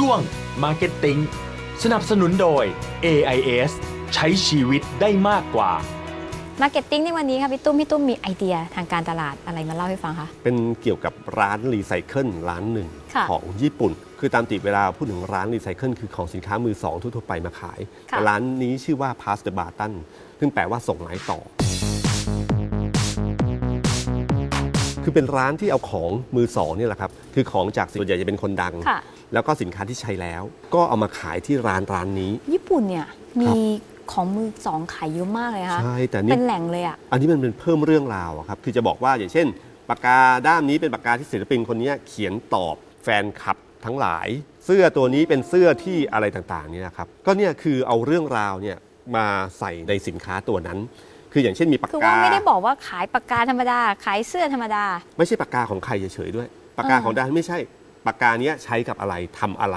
ช่วง Marketing สนับสนุนโดย AIS ใช้ชีวิตได้มากกว่ามาร์เก็ตติ้งในวันนี้ค่ะพี่ตุ้มพี่ตุ้มมีไอเดียทางการตลาดอะไรมาเล่าให้ฟังคะ เป็นเกี่ยวกับร้านรีไซเคิลร้านหนึ่งค่ะ ของญี่ปุ่น คือตามติเวลาพูดถึงร้านรีไซเคิลคือของสินค้ามือสองทั่วๆไปมาขายค่ะแต่ร้านนี้ชื่อว่า Pass the Barton ซึ่งแปลว่าส่งไม้ต่อ คือเป็นร้านที่เอาของมือสองเนี่ยแหละครับคือของจากส่วนใหญ่จะเป็นคนดัง ค่ะ แล้วก็สินค้าที่ใช้แล้ว ก็เอามาขายที่ร้านร้านนี้ ญี่ปุ่นเนี่ยมีของมือสองขายเยอะมากเลยนะคะใช่แต่นี่ เป็นแหล่งเลยอะ อันนี้มันเป็นเพิ่มเรื่องราวอะครับ คือจะบอกว่าอย่างเช่น ปากกาด้ามนี้เป็นปากกาที่ศิลปินคนนี้เขียนตอบแฟนคลับทั้งหลาย เสื้อตัวนี้เป็นเสื้อที่อะไรต่างๆเนี่ยนะครับ ก็เนี่ยคือเอาเรื่องราวเนี่ยมาใส่ในสินค้าตัวนั้น คืออย่างเช่นมีปากคือว่ากาไม่ได้บอกว่าขายปากกาธรรมดา ขายเสื้อธรรมดา ไม่ใช่ปากกาของใครเฉยๆด้วย ปากกาอ่าของด้านไม่ใช่ ปากกาเนี้ยใช้กับอะไรทำอะไร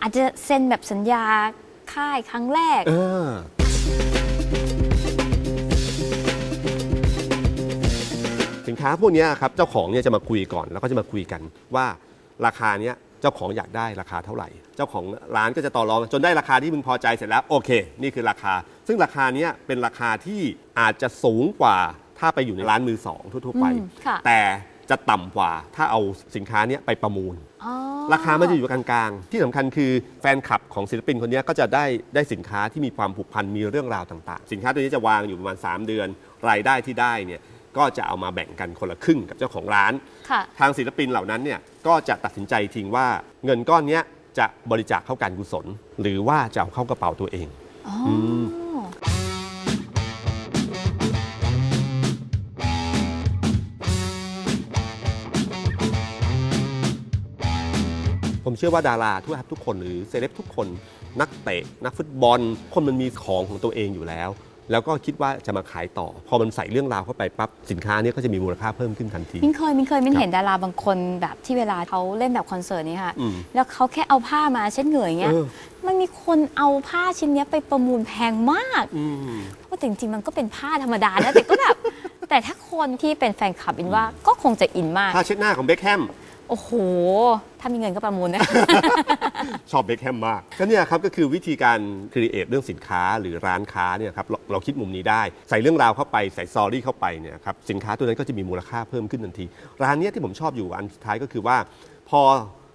อาจจะเซ็นแบบสัญญาค่ายครั้งแรก เออ สินค้าพวกเนี้ยครับ เจ้าของเนี่ยจะมาคุยก่อนแล้วก็จะมาคุยกันว่าราคาเนี้ยเจ้าของอยากได้ราคาเท่าไหร่ เจ้าของร้านก็จะต่อรองจนได้ราคาที่มึงพอใจเสร็จแล้วโอเค นี่คือราคา ซึ่งราคาเนี้ยเป็นราคาที่อาจจะสูงกว่าถ้าไปอยู่ในร้านมือสองทั่วๆไปอืมค่ะแต่จะต่ำกว่าถ้าเอาสินค้าเนี้ยไปประมูลอ๋อราคามันจะอยู่กลางๆ ที่สำคัญคือแฟนคลับของศิลปินคนนี้ก็จะได้ได้สินค้าที่มีความผูกพันมีเรื่องราวต่าง ๆ สินค้าตัวนี้จะวางอยู่ประมาณ 3 เดือน รายได้ที่ได้เนี่ย ก็จะเอามาแบ่งกันคนละครึ่งกับเจ้าของร้าน ค่ะ ทางศิลปินเหล่านั้นเนี่ยก็จะตัดสินใจทิ้งว่าเงินก้อนเนี้ยจะบริจาคเข้าการกุศล หรือว่าจะเอาเข้ากระเป๋าตัวเอง อ๋ออผมเชื่อว่าดาราทุกครับทุกคนหรือเซเลบทุกคนนักเตะ นักฟุตบอล คนมันมีของของตัวเองอยู่แล้ว แล้วก็คิดว่าจะมาขายต่อ พอมันใส่เรื่องราวเข้าไปปั๊บสินค้าเนี้ก็จะมีมูลค่าเพิ่มขึ้นทันที มินเคยมินเคยมินครับเห็นดาราบางคนแบบที่เวลาเขาเล่นแบบคอนเสิร์ตนี้ค่ะ อืมแล้วเขาแค่เอาผ้ามาเช็ดเหงื่ออย่างเงี้ย เออ มันมีคนเอาผ้าชิ้นเนี้ยไปประมูลแพงมาก อืม ว่าแต่จริงๆมันก็เป็นผ้าธรรมดานะแต่ก็แบบ แต่ถ้าคนที่เป็นแฟนคลับอินว่าก็คงจะอินมาก ผ้าเช็ดหน้าของเบคแฮม โอ้โห ถ้ามีเงินก็ประมูลนะ ชอบเบคแฮมมาก ก็เนี่ยครับก็คือวิธีการครีเอทเรื่องสินค้าหรือร้านค้าเนี่ยครับเราเราคิดมุมนี้ได้ ใส่เรื่องราวเข้าไปใส่ซอรี่เข้าไปเนี่ยครับสินค้าตัวนั้นก็จะมีมูลค่าเพิ่มขึ้นทันที ร้านเนี้ยที่ผมชอบอยู่อันสุดท้ายก็คือว่า พอ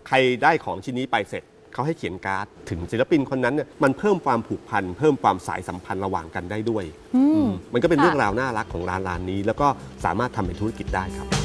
ใครได้ของชิ้นนี้ไปเสร็จ เขาให้เขียนการ์ดถึงศิลปินคนนั้นเนี่ยมันเพิ่มความผูกพันเพิ่มความสายสัมพันธ์ระหว่างกันได้ด้วยอืมมันก็เป็นค่ะเรื่องราวน่ารักของร้านร้านนี้ แล้วก็สามารถทำเป็นธุรกิจได้ครับ